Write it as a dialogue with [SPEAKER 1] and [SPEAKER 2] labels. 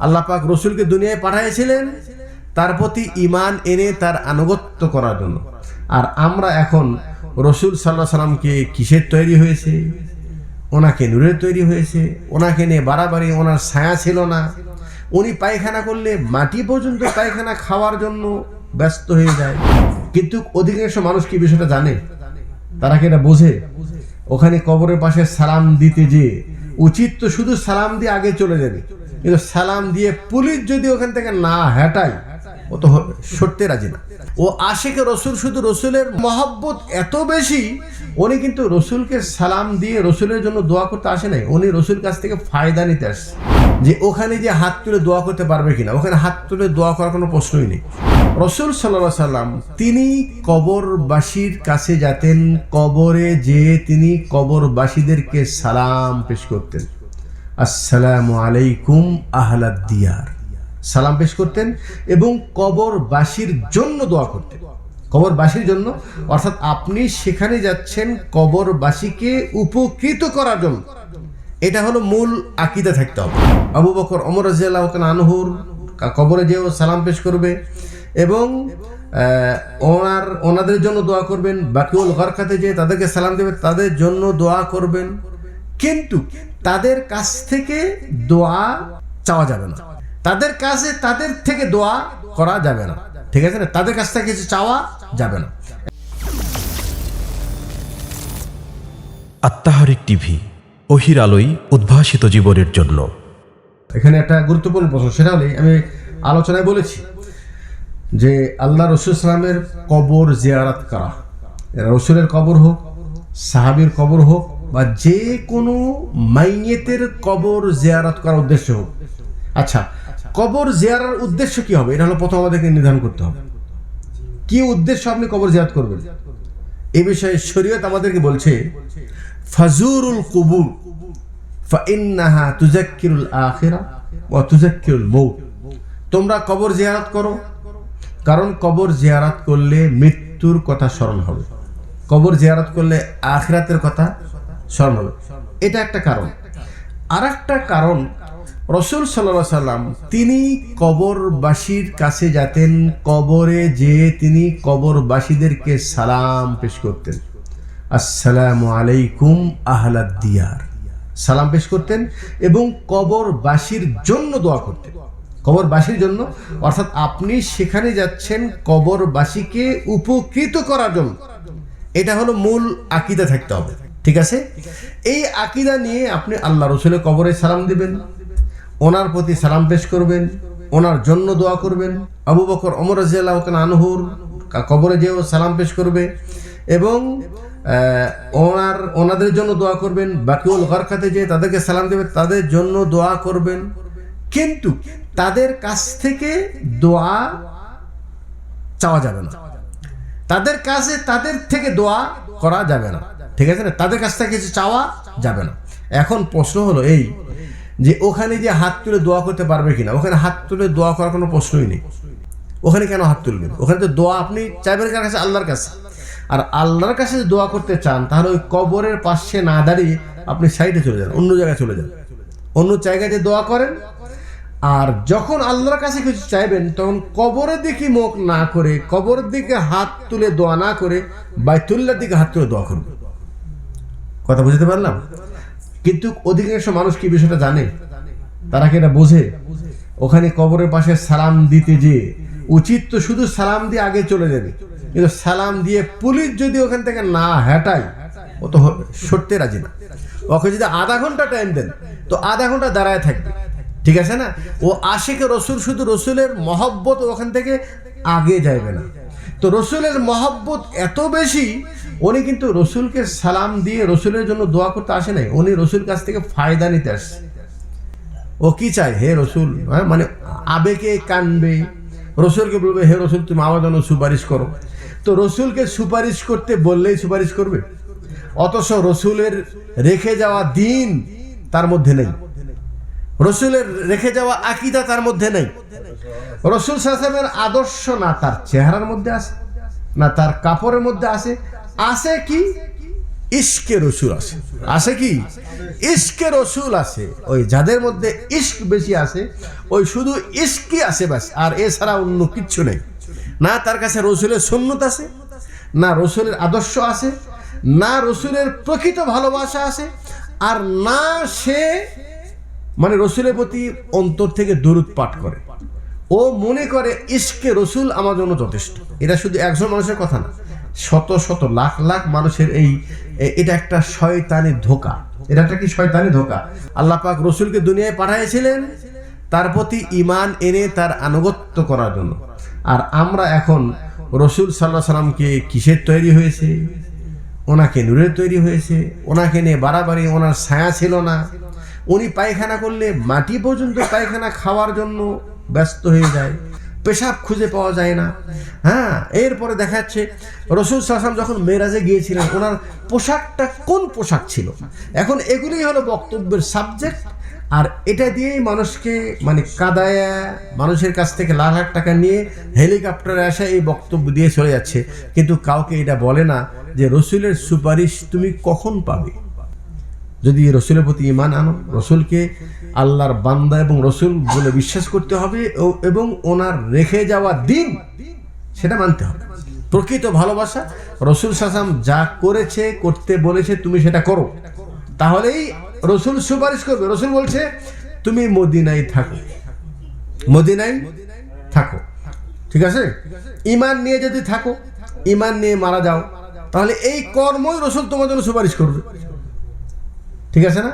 [SPEAKER 1] আল্লাহ পাক রসুলকে দুনিয়ায় পাঠিয়েছিলেন তার প্রতি ইমান এনে তার আনুগত্য করার জন্য। আর আমরা এখন রসুল সাল্লাহ সাল্লামকে কিসের তৈরি হয়েছে? ওনাকে নূরের তৈরি হয়েছে। ওনাকে নিয়ে বাড়াবাড়ি, ওনার ছায়া ছিল না। উনি পায়খানা করলে মাটি পর্যন্ত পায়খানা খাওয়ার জন্য ব্যস্ত হয়ে যায়। কিন্তু অধিকাংশ মানুষ কি বিষয়টা জানে? তারা কি এটা বোঝে? ওখানে কবরের পাশে সালাম দিতে যে উচিত তো শুধু সালাম দিয়ে আগে চলে যাবে। কিন্তু সালাম দিয়ে পুলিশ যদি ওখান থেকে না হটায়, ও তো সরতে রাজি না। ও আশেকে রসুল, শুধু রসুলের মহব্বত এত বেশি, উনি কিন্তু রসুলকে সালাম দিয়ে রসুলের জন্য দোয়া করতে আসে নাই। উনি রসুল কাছ থেকে ফায়দা নিতে আসছে। যে ওখানে যে হাত তুলে দোয়া করতে পারবে কিনা, ওখানে হাত তুলে দোয়া করার কোনো প্রশ্নই নেই। রসুল সাল্লা সাল্লাম তিনি কবরবাসীর কাছে যেতেন, কবরে যে তিনি কবরবাসীদেরকে সালাম পেশ করতেন। আসসালামু আলাইকুম আহলাদ দিয়ার। সালাম পেশ করতেন এবং কবরবাসীর জন্য দোয়া করতেন। কবরবাসীর জন্য, অর্থাৎ আপনি সেখানে যাচ্ছেন কবরবাসীকে উপকৃত করার জন্য। এটা হলো মূল আকিদা থাকতে হবে। আবু বকর অমর রাজিয়াল্লাহ আনহুর কবরে যেও সালাম পেশ করবে এবং ওনার, ওনাদের জন্য দোয়া করবেন। বাকিউল গরকাতে যে তাদেরকে সালাম দেবে, তাদের জন্য দোয়া করবেন। কিন্তু তাদের কাছ থেকে দোয়া চাওয়া যাবে না। তাদের কাছে তাদের থেকে দোয়া করা যাবে না। ঠিক আছে না? তাদের কাছ থেকে কিছু চাওয়া যাবে না।
[SPEAKER 2] আত্মাহারিক টিভি অহির আলোয় উদ্ভাসিত জীবনের জন্য।
[SPEAKER 1] এখানে একটা গুরুত্বপূর্ণ প্রশ্ন সেটা হলে আমি আলোচনায় বলেছি যে আল্লাহ রসুল সালামের কবর জিয়ারাত করা। এরা রসুলের কবর হোক সাহাবির কবর হোক বা যে কোনো মাইয়েতের কবর জিয়ারাত করার উদ্দেশ্য হোক। আচ্ছা কবর জিয়ারার উদ্দেশ্য কি হবে? এটা হলো প্রথম আমাদেরকে নির্ধারণ করতে হবে। কি উদ্দেশ্য আপনি কবর জিয়ারত করবেন? এ বিষয়ে শরীয়ত আমাদেরকে বলছে ফাজুরুল কুবুর ফাইন্নাহা তুজাক্কিরুল আখিরা ওয়া তুজাক্কিরুল মৌত তোমরা কবর জিয়ারত করো। কারণ কবর জিয়ারত করলে মৃত্যুর কথা স্মরণ হবে। কবর জিয়ারত করলে আখিরাতের কথা স্মরণ হবে এটা একটা কারণ। আর একটা কারণ, রসুল সাল্লা সাল্লাম তিনি কবরবাসীর কাছে যেতেন, কবরে যে তিনি কবরবাসীদেরকে সালাম পেশ করতেন। আসসালামু আলাইকুম আহলাদ দিয়ার। সালাম পেশ করতেন এবং কবরবাসীর জন্য দোয়া করতেন। কবরবাসীর জন্য, অর্থাৎ আপনি সেখানে যাচ্ছেন কবরবাসীকে উপকৃত করার জন্য। এটা হলো মূল আকিদা থাকতে হবে। ঠিক আছে? এই আকিদা নিয়ে আপনি আল্লাহ রসুলের কবরে সালাম দিবেন, ওনার প্রতি সালাম পেশ করবেন, ওনার জন্য দোয়া করবেন। আবু বকর অমর রাজিয়াল্লাহ আনহুর কবরে যেও সালাম পেশ করবে এবং ওনার, ওনাদের জন্য দোয়া করবেন। বাকিউল গরকাতে যে তাদেরকে সালাম দেবে, তাদের জন্য দোয়া করবেন। কিন্তু তাদের কাছ থেকে দোয়া চাওয়া যাবে না। তাদের কাছে, তাদের থেকে দোয়া করা যাবে না। ঠিক আছে না? তাদের কাছ থেকে কিছু চাওয়া যাবে না। এখন প্রশ্ন হলো এই যে ওখানে যে হাত তুলে দোয়া করতে পারবে কিনা? ওখানে হাত তুলে দোয়া করার কোনো প্রশ্নই নেই। ওখানে কেন হাত তুলবেন? ওখানে তো দোয়া আপনি চাইবেন কার কাছে? আল্লাহর কাছে। আর আল্লাহর কাছে দোয়া করতে চান, তাহলে ওই কবরের পাশে না দাঁড়িয়ে আপনি সাইডে চলে যান, অন্য জায়গায় চলে যান। অন্য জায়গায় যে দোয়া করেন। আর যখন আল্লাহর কাছে কিছু চাইবেন, তখন কবরের দিকে মুখ না করে, কবরের দিকে হাত তুলে দোয়া না করে বাইতুল্লার দিকে হাত তুলে দোয়া করবে কথা বুঝতে পারলাম? কিন্তু অধিকাংশ মানুষ কি বিষয়টা জানে? তারা কি এটা বোঝে? ওখানে কবরের পাশে সালাম দিতে যে, উচিত তো শুধু সালাম দিয়ে আগে চলে যাবে। কিন্তু সালাম দিয়ে পুলিশ যদি ওখান থেকে না হটায়, ও তো সরতে রাজি না। ওকে যদি আধা ঘণ্টা টাইম দেন, তো আধা ঘণ্টা দাঁড়ায় থাকবে। ঠিক আছে না? ও আশেকে রসুল, শুধু রসুলের মহব্বত ওখান থেকে আগে যাইবে না। তো রসুলের মহব্বত এত বেশি উনি কিন্তু রসুলকে সালাম দিয়ে রসুলের জন্য দোয়া করতে আসে নাই। উনি রসুল কাছ থেকে ফায়দা নিতে আসছে। ও কি চায়? হে রসুল হ্যাঁ মানে আবেগে কানবে। রসুলকে বলবে, হে রসুল, তুমি আমার জন্য সুপারিশ করো। তো রসুলকে সুপারিশ করতে বললেই সুপারিশ করবে। অথচ রসুলের রেখে যাওয়া দিন তার মধ্যে নেই। রসুলের রেখে যাওয়া আকিদা তার মধ্যে নেই। রসুল সাহেবের আদর্শ না তার চেহারার মধ্যে আছে, না তার কাপড়ের মধ্যে আছে আছে কি? ইশকে রসুল আছে। আছে কি? ইশকে রসুল আছে। ওই যাদের মধ্যে ইস্ক বেশি আছে, ওই শুধু ইস্কি আছে ব্যাস, আর এছাড়া অন্য কিচ্ছু নেই। না তার কাছে রসুলের সুন্নত আছে, না রসুলের আদর্শ আছে, না রসুলের প্রকৃত ভালোবাসা আছে, আর না সে মানে রসুলের প্রতি অন্তর থেকে দরুদ পাঠ করে। ও মনে করে ইস্কে রসুল আমার জন্য যথেষ্ট। এটা শুধু একজন মানুষের কথা না শত শত লাখ লাখ মানুষের এই এটা একটা শয়তানি ধোকা। এটা একটা কি শয়তানি ধোকা? আল্লাহ পাক রসুলকে দুনিয়ায় পাঠিয়েছিলেন তার প্রতি ইমান এনে তার আনুগত্য করার জন্য। আর আমরা এখন রসুল সাল্লাহ সাল্লামকে কিসের তৈরি হয়েছে? ওনাকে নূরের তৈরি হয়েছে। ওনাকে নিয়ে বাড়াবাড়ি, ওনার ছায়া ছিল না। উনি পায়খানা করলে মাটি পর্যন্ত পায়খানা খাওয়ার জন্য ব্যস্ত হয়ে যায়। পেশাব খুঁজে পাওয়া যায় না। হ্যাঁ এরপরে দেখা যাচ্ছে রসুল সাসাম যখন মেরাজে গিয়েছিলেন, ওনার পোশাকটা কোন পোশাক ছিল? এখন এগুলোই হলো বক্তব্যের সাবজেক্ট আর এটা দিয়েই মানুষকে মানে কাদায়, মানুষের কাছ থেকে লাখ লাখ টাকা নিয়ে হেলিকপ্টারে আসা এই বক্তব্য দিয়ে চলে যাচ্ছে। কিন্তু কাউকে এটা বলে না যে রসুলের সুপারিশ তুমি কখন পাবে? যদি রসুলের প্রতি ইমান আনো, রসুলকে আল্লাহর বান্দা এবং রসুল বলে বিশ্বাস করতে হবে এবং ওনার রেখে যাওয়া দিন সেটা মানতে হবে। প্রকৃত ভালোবাসা, রসুল সাসাম যা করেছে, করতে বলেছে, তুমি সেটা করো। তাহলেই রসুল সুপারিশ করবে। রসুল বলছে, তুমি মদিনায় থাকো। মদিনায় থাকো। ঠিক আছে? ইমান নিয়ে যদি থাকো ইমান নিয়ে মারা যাও, তাহলে এই কর্মই রসুল তোমার জন্য সুপারিশ করবে। ঠিক আছে না?